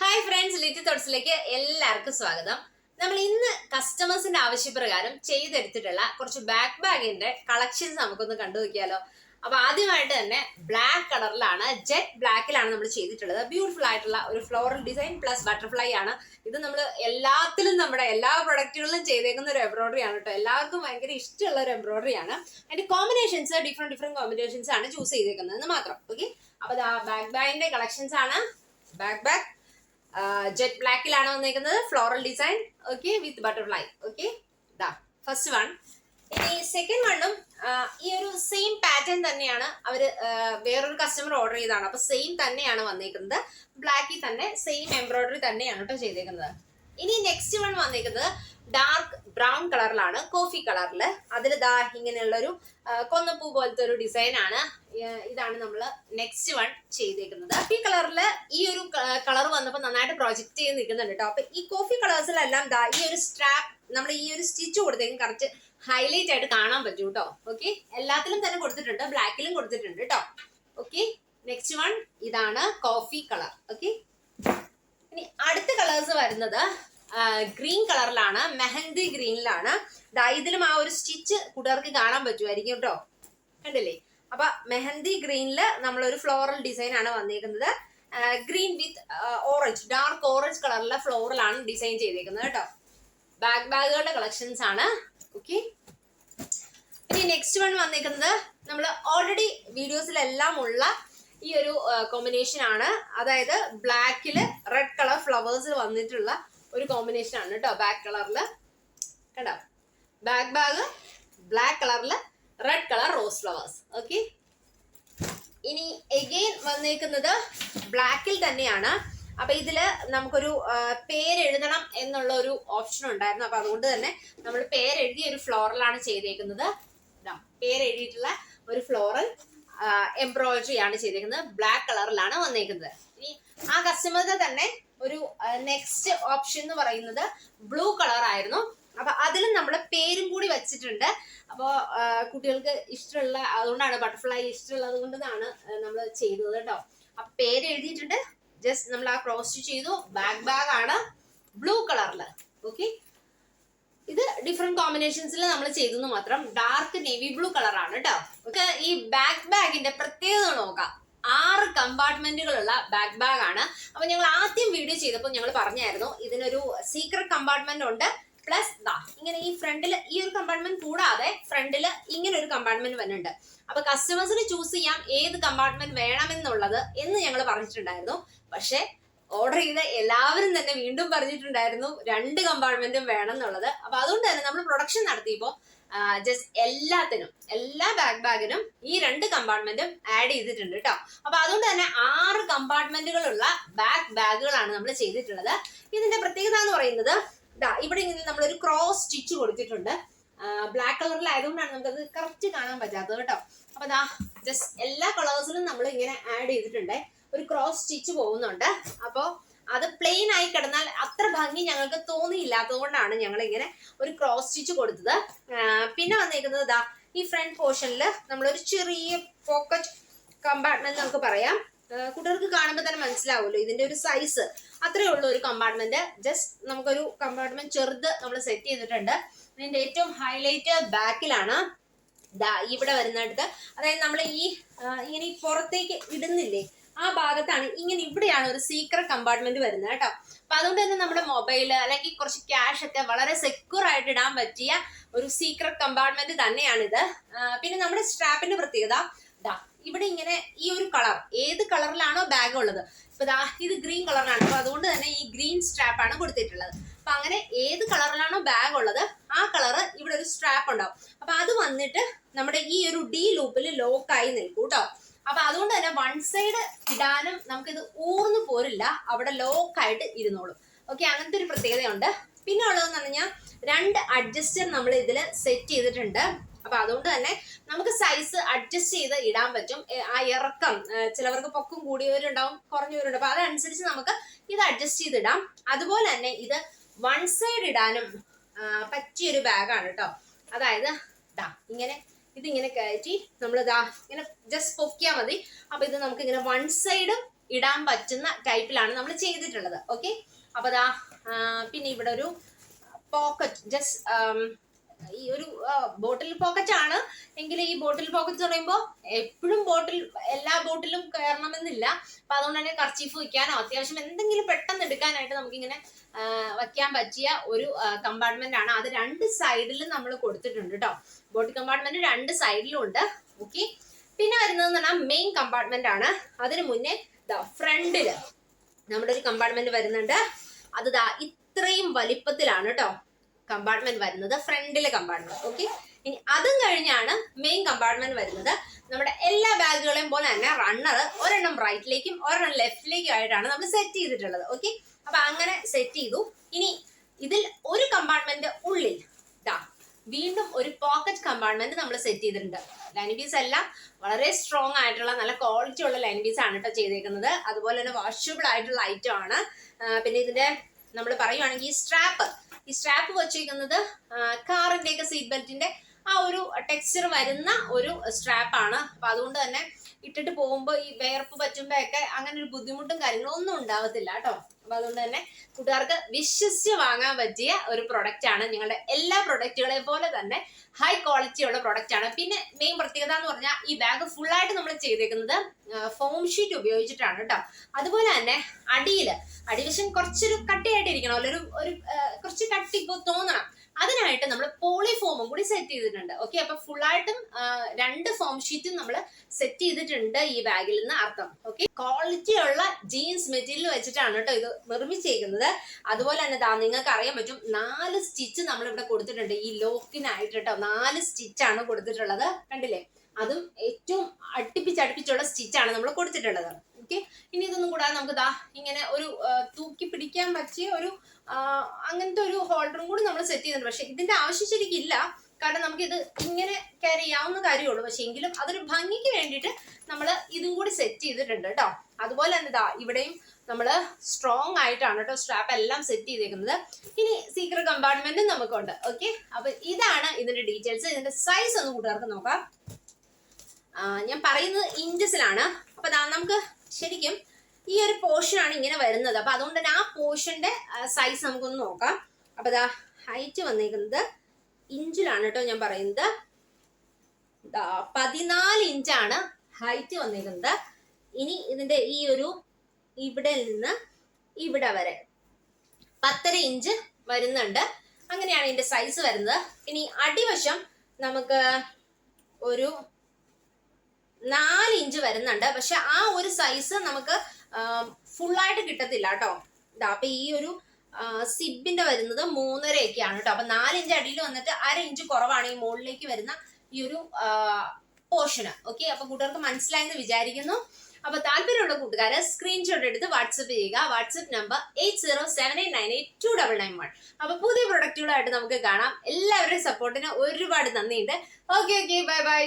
Hi friends Litty തോട്ട്സിലേക്ക് എല്ലാവർക്കും സ്വാഗതം. നമ്മൾ ഇന്ന് കസ്റ്റമേഴ്സിന്റെ ആവശ്യപ്രകാരം ചെയ്തെടുത്തിട്ടുള്ള കുറച്ച് ബാക്ക് ബാഗിന്റെ കളക്ഷൻസ് നമുക്കൊന്ന് കണ്ടു നോക്കിയാലോ. അപ്പൊ ആദ്യമായിട്ട് തന്നെ ബ്ലാക്ക് കളറിലാണ് ജെറ്റ് ബ്ലാക്കിലാണ് നമ്മൾ ചെയ്തിട്ടുള്ളത്. ബ്യൂട്ടിഫുൾ ആയിട്ടുള്ള ഒരു ഫ്ലോറൽ ഡിസൈൻ പ്ലസ് ബട്ടർഫ്ലൈ ആണ്. ഇത് നമ്മൾ എല്ലാത്തിലും നമ്മുടെ എല്ലാ പ്രൊഡക്റ്റുകളിലും ചെയ്തേക്കുന്ന ഒരു എംബ്രോയിഡറി ആണ് കേട്ടോ. എല്ലാവർക്കും ഭയങ്കര ഇഷ്ടമുള്ള ഒരു എംബ്രോയിഡറി ആണ്. അതിന്റെ കോമ്പിനേഷൻസ് ഡിഫറെന്റ് ഡിഫറെന്റ് കോമ്പിനേഷൻസ് ആണ് ചൂസ് ചെയ്തേക്കുന്നത് മാത്രം. ഓക്കെ അപ്പൊ ബാക്ക് ബാഗിന്റെ കളക്ഷൻസ് ആണ്. ബാക്ക് ബാഗ് ജെറ്റ് ബ്ലാക്കിലാണ് വന്നേക്കുന്നത്? Floral design okay with butterfly okay ഇതാ ഫസ്റ്റ് വൺ ഇനി സെക്കൻഡ് വണ്ണും ഈ ഒരു സെയിം പാറ്റേൺ തന്നെയാണ് അവർ വേറൊരു കസ്റ്റമർ ഓർഡർ ചെയ്തതാണ്. അപ്പൊ സെയിം തന്നെയാണ് വന്നേക്കുന്നത്. ബ്ലാക്കിൽ തന്നെ സെയിം എംബ്രോയിഡറി തന്നെയാണ് കേട്ടോ ചെയ്തേക്കുന്നത്. ഇനി നെക്സ്റ്റ് വൺ വന്നിരിക്കുന്നത് ഡാർക്ക് ബ്രൗൺ കളറിലാണ് കോഫി കളറിൽ അതിൽ ദാ ഇങ്ങനെയുള്ള ഒരു കൊന്നപ്പൂ പോലത്തെ ഒരു ഡിസൈൻ ആണ് ഇതാണ് നമ്മൾ നെക്സ്റ്റ് വൺ ചെയ്തേക്കുന്നത്. ഈ കളറിൽ ഈ ഒരു കളർ വന്നപ്പോൾ നന്നായിട്ട് പ്രൊജക്ട് ചെയ്ത് നിൽക്കുന്നുണ്ട് കേട്ടോ അപ്പൊ ഈ കോഫി കളേഴ്സിലെല്ലാം ദാ ഈ ഒരു സ്ട്രാപ്പ് നമ്മൾ ഈ ഒരു സ്റ്റിച്ച് കൊടുത്തേക്കും കറക്റ്റ് ഹൈലൈറ്റ് ആയിട്ട് കാണാൻ പറ്റും കേട്ടോ ഓക്കെ എല്ലാത്തിലും തന്നെ കൊടുത്തിട്ടുണ്ട് ബ്ലാക്കിലും കൊടുത്തിട്ടുണ്ട് കേട്ടോ ഓക്കെ നെക്സ്റ്റ് വൺ ഇതാണ് കോഫി കളർ ഓക്കെ ഇനി അടുത്ത കളേഴ്സ് വരുന്നത് ഗ്രീൻ കളറിലാണ് മെഹന്തി ഗ്രീനിലാണ്. ദാ ഇതിലും ആ ഒരു സ്റ്റിച്ച് കൂട്ടുകാർക്ക് കാണാൻ പറ്റുമായിരിക്കും കേട്ടോ. കണ്ടില്ലേ? അപ്പൊ മെഹന്തി ഗ്രീനിൽ നമ്മളൊരു ഫ്ലോറൽ ഡിസൈൻ ആണ് വന്നിരിക്കുന്നത് green with orange dark orange കളറിലെ ഫ്ലോറലാണ് ഡിസൈൻ ചെയ്തേക്കുന്നത് കേട്ടോ. ബാക്ക് ബാഗുകളുടെ കളക്ഷൻസ് ആണ്. ഓക്കെ ഇനി നെക്സ്റ്റ് വൺ വന്നിരിക്കുന്നത് നമ്മൾ ഓൾറെഡി വീഡിയോസിലെല്ലാം ഉള്ള ഈ ഒരു കോമ്പിനേഷൻ ആണ്. അതായത് ബ്ലാക്കിൽ റെഡ് കളർ ഫ്ലവേഴ്സ് വന്നിട്ടുള്ള ഒരു കോമ്പിനേഷൻ ആണ് കേട്ടോ ബാക്ക് കളറിൽ കണ്ടോ? ബാക്ക് ബാഗ് ബ്ലാക്ക് കളറിൽ red colour rose flowers okay ഇനി എഗെയിൻ വന്നേക്കുന്നത് ബ്ലാക്കിൽ തന്നെയാണ്. അപ്പൊ ഇതിൽ നമുക്കൊരു പേരെഴുതണം എന്നുള്ള ഒരു ഓപ്ഷൻ ഉണ്ടായിരുന്നു. അപ്പൊ അതുകൊണ്ട് തന്നെ നമ്മൾ പേരെഴുതിയ ഒരു ഫ്ലോറലാണ് ചെയ്തേക്കുന്നത്. പേരെഴുതിയിട്ടുള്ള ഒരു ഫ്ലോറൽ എംബ്രോയിഡറി ആണ് ചെയ്തേക്കുന്നത്. ബ്ലാക്ക് കളറിലാണ് വന്നേക്കുന്നത്. ഇനി ആ കസ്റ്റമറുടെ തന്നെ ഒരു നെക്സ്റ്റ് ഓപ്ഷൻ എന്ന് പറയുന്നത് ബ്ലൂ കളർ ആയിരുന്നു. അപ്പൊ അതിലും നമ്മൾ പേരും കൂടി വെച്ചിട്ടുണ്ട്. അപ്പോൾ കുട്ടികൾക്ക് ഇഷ്ടമുള്ള അതുകൊണ്ടാണ് ബട്ടർഫ്ലൈ ഇഷ്ടമുള്ളത് കൊണ്ടാണ് നമ്മൾ ചെയ്തത് കേട്ടോ. അപ്പൊ പേര് എഴുതിയിട്ടുണ്ട്. ജസ്റ്റ് നമ്മൾ ആ ക്രോസ് ചെയ്തു. ബാക്ക് ബാഗ് ആണ്. ബ്ലൂ കളറിൽ ഓക്കെ ഇത് ഡിഫറെന്റ് കോമ്പിനേഷൻസിൽ നമ്മൾ ചെയ്തെന്ന് മാത്രം. ഡാർക്ക് നേവി ബ്ലൂ കളറാണ് കേട്ടോ. നമുക്ക് ഈ ബാക്ക് ബാഗിന്റെ പ്രത്യേകത നോക്കാം. ആറ് കമ്പാർട്ട്മെന്റുകളുള്ള ബാക്ക് ബാഗ് ആണ് അപ്പൊ ഞങ്ങൾ ആദ്യം വീഡിയോ ചെയ്തപ്പോൾ ഞങ്ങൾ പറഞ്ഞായിരുന്നു ഇതിനൊരു സീക്രട്ട് കമ്പാർട്ട്മെന്റ് ഉണ്ട്. പ്ലസ് ദാ ഇങ്ങനെ ഈ ഫ്രണ്ടിൽ ഈ ഒരു കമ്പാർട്ട്മെന്റ് കൂടാതെ ഫ്രണ്ടിൽ ഇങ്ങനെ ഒരു കമ്പാർട്ട്മെന്റ് വരുന്നുണ്ട് അപ്പൊ കസ്റ്റമേഴ്സിന് ചൂസ് ചെയ്യാം ഏത് കമ്പാർട്ട്മെന്റ് വേണമെന്നുള്ളത് എന്ന് ഞങ്ങൾ പറഞ്ഞിട്ടുണ്ടായിരുന്നു. പക്ഷെ ഓർഡർ ചെയ്ത എല്ലാവരും തന്നെ വീണ്ടും പറഞ്ഞിട്ടുണ്ടായിരുന്നു രണ്ട് കമ്പാർട്ട്മെന്റും വേണം എന്നുള്ളത് അപ്പൊ അതുകൊണ്ട് തന്നെ നമ്മൾ പ്രൊഡക്ഷൻ നടത്തിയപ്പോൾ ജസ്റ്റ് എല്ലാത്തിനും എല്ലാ ബാക്ക് ബാഗിനും ഈ രണ്ട് കമ്പാർട്ട്മെന്റും ആഡ് ചെയ്തിട്ടുണ്ട് കേട്ടോ അപ്പൊ അതുകൊണ്ട് തന്നെ ആറ് കമ്പാർട്ട്മെന്റുകളുള്ള ബാക്ക് ബാഗുകളാണ് നമ്മൾ ചെയ്തിട്ടുള്ളത്. ഇതിന്റെ പ്രത്യേകത എന്ന് പറയുന്നത് ഇവിടെ ഇങ്ങനെ നമ്മളൊരു ക്രോസ് സ്റ്റിച്ച് കൊടുത്തിട്ടുണ്ട്. ബ്ലാക്ക് കളറിലായതുകൊണ്ടാണ് നമുക്കത് കറക്റ്റ് കാണാൻ പറ്റാത്തത് കേട്ടോ അപ്പൊ ദാ ജസ്റ്റ് എല്ലാ കളേഴ്സിലും നമ്മൾ ഇങ്ങനെ ആഡ് ചെയ്തിട്ടുണ്ട്. ഒരു ക്രോസ് സ്റ്റിച്ച് പോകുന്നുണ്ട്. അപ്പോൾ അത് പ്ലെയിൻ ആയി കിടന്നാൽ അത്ര ഭംഗി ഞങ്ങൾക്ക് തോന്നിയില്ലാത്തത് കൊണ്ടാണ് ഞങ്ങൾ ഇങ്ങനെ ഒരു ക്രോസ് സ്റ്റിച്ച് കൊടുത്തത്. പിന്നെ വന്നിരിക്കുന്നത് ഇതാ ഈ ഫ്രണ്ട് പോർഷനിൽ നമ്മളൊരു ചെറിയ പോക്കറ്റ് കമ്പാർട്ട്മെന്റ് നമുക്ക് പറയാം. കുട്ടികൾക്ക് കാണുമ്പോൾ തന്നെ മനസ്സിലാവുമല്ലോ ഇതിന്റെ ഒരു സൈസ് അത്രയേ ഉള്ളൂ ഒരു കമ്പാർട്ട്മെന്റ് ജസ്റ്റ് നമുക്കൊരു കമ്പാർട്ട്മെന്റ് ചെറുത് നമ്മൾ സെറ്റ് ചെയ്തിട്ടുണ്ട്. ഇതിന്റെ ഏറ്റവും ഹൈലൈറ്റ് ബാക്കിലാണ് ഇവിടെ വരുന്നിടത്ത്. അതായത് നമ്മൾ ഈ ഇങ്ങനെ പുറത്തേക്ക് ഇടുന്നില്ലേ? ആ ഭാഗത്താണ് ഇങ്ങനെ ഇവിടെയാണ് ഒരു സീക്രട്ട് കമ്പാർട്ട്മെന്റ് വരുന്നത് കേട്ടോ. അപ്പൊ അതുകൊണ്ട് തന്നെ നമ്മുടെ മൊബൈൽ അല്ലെങ്കിൽ കുറച്ച് ക്യാഷ് ഒക്കെ വളരെ സെക്യൂർ ആയിട്ട് ഇടാൻ പറ്റിയ ഒരു സീക്രട്ട് കമ്പാർട്ട്മെന്റ് തന്നെയാണിത്. പിന്നെ നമ്മുടെ സ്ട്രാപ്പിന്റെ പ്രത്യേകത. ദാ ഇവിടെ ഇങ്ങനെ ഈ ഒരു കളർ ഏത് കളറിലാണോ ബാഗ് ഉള്ളത്. ഇപ്പൊ ദാ ഇത് ഗ്രീൻ കളറിലാണ് അപ്പൊ അതുകൊണ്ട് തന്നെ ഈ ഗ്രീൻ സ്ട്രാപ്പ് ആണ് കൊടുത്തിട്ടുള്ളത്. അപ്പൊ അങ്ങനെ ഏത് കളറിലാണോ ബാഗ് ഉള്ളത് ആ കളറ് ഇവിടെ ഒരു സ്ട്രാപ്പ് ഉണ്ടാവും. അപ്പൊ അത് വന്നിട്ട് നമ്മുടെ ഈ ഒരു ഡി ലൂപ്പിൽ ലോക്കായി നിൽക്കും കേട്ടോ. അപ്പൊ അതുകൊണ്ട് തന്നെ വൺ സൈഡ് ഇടാനും നമുക്കിത് ഊർന്നു പോരില്ല. അവിടെ ലോക്കായിട്ട് ഇരുന്നോളും. ഓക്കെ അങ്ങനത്തെ ഒരു പ്രത്യേകതയുണ്ട്. പിന്നെ ഉള്ളതെന്ന് പറഞ്ഞാൽ രണ്ട് അഡ്ജസ്റ്റർ നമ്മൾ ഇതിൽ സെറ്റ് ചെയ്തിട്ടുണ്ട്. അപ്പൊ അതുകൊണ്ട് തന്നെ നമുക്ക് സൈസ് അഡ്ജസ്റ്റ് ചെയ്ത് ഇടാൻ പറ്റും. ആ ഇറക്കം ചിലവർക്ക് പൊക്കും കൂടിയവരുണ്ടാവും കുറഞ്ഞവരുണ്ട് അപ്പൊ അതനുസരിച്ച് നമുക്ക് ഇത് അഡ്ജസ്റ്റ് ചെയ്തിടാം അതുപോലെ തന്നെ ഇത് വൺ സൈഡ് ഇടാനും പറ്റിയൊരു ബാഗാണ് കേട്ടോ. അതായത് ദാ ഇങ്ങനെ ഇതിങ്ങനെ കയറ്റി നമ്മൾ ഇതാ ഇങ്ങനെ ജസ്റ്റ് പൊക്കിയാൽ മതി. അപ്പൊ ഇത് നമുക്ക് ഇങ്ങനെ വൺ സൈഡും ഇടാൻ പറ്റുന്ന ടൈപ്പിലാണ് നമ്മൾ ചെയ്തിട്ടുള്ളത്. ഓക്കെ അപ്പൊ ദാ പിന്നെ ഇവിടെ ഒരു പോക്കറ്റ് ജസ്റ്റ് ഈ ഒരു ബോട്ടിൽ പോക്കറ്റ് ആണ്. എങ്കിൽ ഈ ബോട്ടിൽ പോക്കറ്റ് എന്ന് പറയുമ്പോൾ എപ്പോഴും ബോട്ടിൽ എല്ലാ ബോട്ടിലും കയറണമെന്നില്ല. അപ്പൊ അതുകൊണ്ട് തന്നെ കർച്ചീഫ് വയ്ക്കാനോ അത്യാവശ്യം എന്തെങ്കിലും പെട്ടെന്ന് എടുക്കാനായിട്ട് നമുക്കിങ്ങനെ വയ്ക്കാൻ പറ്റിയ ഒരു കമ്പാർട്ട്മെന്റ് ആണ്. അത് രണ്ട് സൈഡിലും നമ്മൾ കൊടുത്തിട്ടുണ്ട് കേട്ടോ ബോട്ടിൽ കമ്പാർട്ട്മെന്റ് രണ്ട് സൈഡിലും ഉണ്ട്. ഓക്കെ പിന്നെ വരുന്നത് പറഞ്ഞാൽ മെയിൻ കമ്പാർട്ട്മെന്റ് ആണ്. അതിന് മുന്നേ ഫ്രണ്ടിൽ നമ്മുടെ ഒരു കമ്പാർട്ട്മെന്റ് വരുന്നുണ്ട്. അത് ഇത്രയും വലിപ്പത്തിലാണ് കേട്ടോ കമ്പാർട്ട്മെന്റ് വരുന്നത് ഫ്രണ്ടിലെ കമ്പാർട്ട്മെന്റ് ഓക്കെ ഇനി അതും കഴിഞ്ഞാണ് മെയിൻ കമ്പാർട്ട്മെന്റ് വരുന്നത്. നമ്മുടെ എല്ലാ ബാഗുകളെയും പോലെ തന്നെ റണ്ണർ ഒരെണ്ണം റൈറ്റിലേക്കും ഒരെണ്ണം ലെഫ്റ്റിലേക്കും ആയിട്ടാണ് നമ്മൾ സെറ്റ് ചെയ്തിട്ടുള്ളത് ഓക്കെ അപ്പൊ അങ്ങനെ സെറ്റ് ചെയ്തു. ഇനി ഇതിൽ ഒരു കമ്പാർട്ട്മെന്റ് ഉള്ളിൽ ദാ വീണ്ടും ഒരു പോക്കറ്റ് കമ്പാർട്ട്മെന്റ് നമ്മൾ സെറ്റ് ചെയ്തിട്ടുണ്ട്. ലൈൻ പീസ് എല്ലാം വളരെ സ്ട്രോങ് ആയിട്ടുള്ള നല്ല ക്വാളിറ്റി ഉള്ള ലൈൻ പീസ് ആണ് കേട്ടോ ചെയ്തേക്കുന്നത്. അതുപോലെ തന്നെ വാഷബിൾ ആയിട്ടുള്ള ഐറ്റം ആണ്. പിന്നെ ഇതിന്റെ നമ്മൾ പറയുവാണെങ്കിൽ സ്ട്രാപ്പ് ഈ സ്ട്രാപ്പ് വെച്ചിരിക്കുന്നത് കാറിന്റെ ഒക്കെ സീറ്റ് ബെൽറ്റിന്റെ ആ ഒരു ടെക്സ്ചർ വരുന്ന ഒരു സ്ട്രാപ്പ് ആണ്. അപ്പൊ അതുകൊണ്ട് തന്നെ ഇട്ടിട്ട് പോകുമ്പോൾ ഈ വേർപ്പ് പറ്റുമ്പോഴൊക്കെ അങ്ങനെ ഒരു ബുദ്ധിമുട്ടും കാര്യങ്ങളും ഒന്നും ഉണ്ടാവത്തില്ല കേട്ടോ. അപ്പൊ അതുകൊണ്ട് തന്നെ കൂട്ടുകാർക്ക് വിശ്വസിച്ച് വാങ്ങാൻ പറ്റിയ ഒരു പ്രൊഡക്റ്റ് ആണ് നിങ്ങളുടെ എല്ലാ പ്രൊഡക്റ്റുകളെ പോലെ തന്നെ ഹൈ ക്വാളിറ്റി ഉള്ള പ്രൊഡക്റ്റ് ആണ്. പിന്നെ മെയിൻ പ്രത്യേകത എന്ന് പറഞ്ഞാൽ ഈ ബാഗ് ഫുൾ ആയിട്ട് നമ്മൾ ചെയ്തേക്കുന്നത് ഫോം ഷീറ്റ് ഉപയോഗിച്ചിട്ടാണ് കേട്ടോ. അതുപോലെ തന്നെ അടിയിൽ അടിവശം കുറച്ചൊരു കട്ടിയായിട്ടിരിക്കണം. അല്ല ഒരു ഒരു കുറച്ച് കട്ടി തോന്നണം. അതിനായിട്ട് നമ്മൾ പോളി ഫോമും കൂടി സെറ്റ് ചെയ്തിട്ടുണ്ട്. ഓക്കെ അപ്പൊ ആയിട്ടും രണ്ട് ഫോം ഷീറ്റും നമ്മൾ സെറ്റ് ചെയ്തിട്ടുണ്ട് ഈ ബാഗിൽ നിന്ന് അർത്ഥം. ഓക്കെ ക്വാളിറ്റി ഉള്ള ജീൻസ് മെറ്റീരിയൽ വെച്ചിട്ടാണ് കേട്ടോ ഇത് നിർമ്മിച്ചേക്കുന്നത്. അതുപോലെ തന്നെ ദാ നിങ്ങൾക്ക് അറിയാൻ പറ്റും നാല് സ്റ്റിച്ച് നമ്മൾ ഇവിടെ കൊടുത്തിട്ടുണ്ട്. ഈ ലോക്കിനായിട്ട് കേട്ടോ നാല് സ്റ്റിച്ച് ആണ് കൊടുത്തിട്ടുള്ളത്. കണ്ടില്ലേ? അതും ഏറ്റവും അടുപ്പിച്ച് അടുപ്പിച്ചുള്ള സ്റ്റിച്ചാണ് നമ്മൾ കൊടുത്തിട്ടുള്ളത്. ഓക്കെ? ഇനി ഇതൊന്നും കൂടാതെ നമുക്ക് ദാ ഇങ്ങനെ ഒരു തൂക്കി പിടിക്കാൻ പറ്റിയ ഒരു അങ്ങനത്തെ ഒരു ഹോൾഡറും കൂടി നമ്മൾ സെറ്റ് ചെയ്യുന്നുണ്ട്. പക്ഷെ ഇതിന്റെ ആവശ്യം ശരിക്കില്ല. കാരണം നമുക്ക് ഇത് ഇങ്ങനെ ക്യാരി ചെയ്യാവുന്ന കാര്യമുള്ളൂ പക്ഷെ എങ്കിലും അതൊരു ഭംഗിക്ക് വേണ്ടിയിട്ട് നമ്മൾ ഇതും കൂടി സെറ്റ് ചെയ്തിട്ടുണ്ട് കേട്ടോ. അതുപോലെ തന്നെ ഇതാ ഇവിടെയും നമ്മൾ സ്ട്രോങ് ആയിട്ടാണ് കേട്ടോ സ്ട്രാപ്പ് എല്ലാം സെറ്റ് ചെയ്തേക്കുന്നത്. ഇനി സീക്രട്ട് കമ്പാർട്ട്മെന്റും നമുക്കുണ്ട്. ഓക്കെ? അപ്പൊ ഇതാണ് ഇതിന്റെ ഡീറ്റെയിൽസ് ഇതിന്റെ സൈസ് ഒന്ന് കൂട്ടുകാർക്ക് നോക്കാം. ഞാൻ പറയുന്നത് ഇഞ്ചസിലാണ് അപ്പൊ നമുക്ക് ശരിക്കും ഈ ഒരു പോർഷൻ ആണ് ഇങ്ങനെ വരുന്നത്. അപ്പൊ അതുകൊണ്ട് തന്നെ ആ പോർഷന്റെ സൈസ് നമുക്കൊന്ന് നോക്കാം. അപ്പൊ ഇതാ ഹൈറ്റ് വന്നിരിക്കുന്നത് ഇഞ്ചിലാണ് കേട്ടോ ഞാൻ പറയുന്നത്. പതിനാല് ഇഞ്ചാണ് ഹൈറ്റ് വന്നിരിക്കുന്നത് ഇനി ഇതിന്റെ ഈ ഒരു ഇവിടെ നിന്ന് ഇവിടെ വരെ പത്തര ഇഞ്ച് വരുന്നുണ്ട്. അങ്ങനെയാണ് ഇതിന്റെ സൈസ് വരുന്നത്. ഇനി അടിവശം നമുക്ക് ഒരു നാല് ഇഞ്ച് വരുന്നുണ്ട്. പക്ഷെ ആ ഒരു സൈസ് നമുക്ക് ഫുള്ളായിട്ട് കിട്ടത്തില്ല കേട്ടോ. ഇതാ അപ്പൊ ഈ ഒരു സിബിന്റെ വരുന്നത് മൂന്നരയൊക്കെയാണ് കേട്ടോ. അപ്പൊ നാല് ഇഞ്ച് അടിയിൽ വന്നിട്ട് അര ഇഞ്ച് കുറവാണ് ഈ മുകളിലേക്ക് വരുന്ന ഈ ഒരു പോർഷന് ഓക്കെ അപ്പൊ കൂട്ടുകാർക്ക് മനസ്സിലായെന്ന് വിചാരിക്കുന്നു. അപ്പൊ താല്പര്യമുള്ള കൂട്ടുകാര് സ്ക്രീൻഷോട്ട് എടുത്ത് വാട്സപ്പ് ചെയ്യുക. WhatsApp number eight zero seven eight nine eight two double nine one അപ്പൊ പുതിയ പ്രൊഡക്റ്റുകളായിട്ട് നമുക്ക് കാണാം. എല്ലാവരുടെയും സപ്പോർട്ടിന് ഒരുപാട് നന്ദിയുണ്ട്. Okay okay bye bye